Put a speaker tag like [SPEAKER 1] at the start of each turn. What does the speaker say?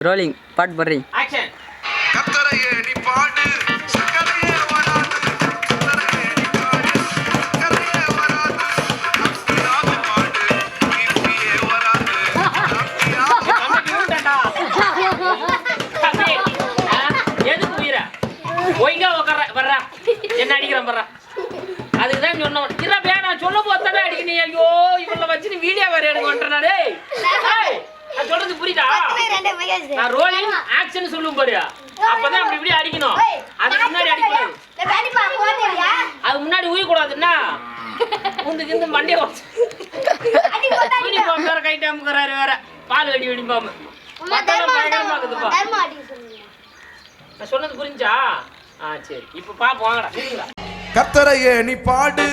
[SPEAKER 1] Rolling பாட்டு போடுறீங்க
[SPEAKER 2] கத்தரையே நீ பாடு. பாடு. பாடு.
[SPEAKER 3] என்ன அடிக்கிறேன் வர்றா? அதுக்கு தான் சொன்னோம் இல்ல வேணாம் சொல்ல போத்தானே அடிக்கணும் ஐயோ இவள வச்சு நீ வீடியோ வேற எடுக்க நான் சொல்றது புரியுதா? நான் ரோலிங் ஆக்ஷன் சொல்லும் பாரு. அப்பதான் அப்படி இப்படி அடிக்கணும். அதுக்கு முன்னாடி அடிக்கக்கூடாது. அது முன்னாடி உயிரக்கூடாதுன்னா உந்துக்கு இந்த மண்டைய உடச்சு. யூனிஃபார்ம் வேற கை டைமுக்குறாரு வேற. பால் வெடி யூனிஃபார்ம் நான் சொன்னது புரிஞ்சா? ஆ சரி. இப்போ பாப்போம்
[SPEAKER 2] கத்தரையே நீ பாடு.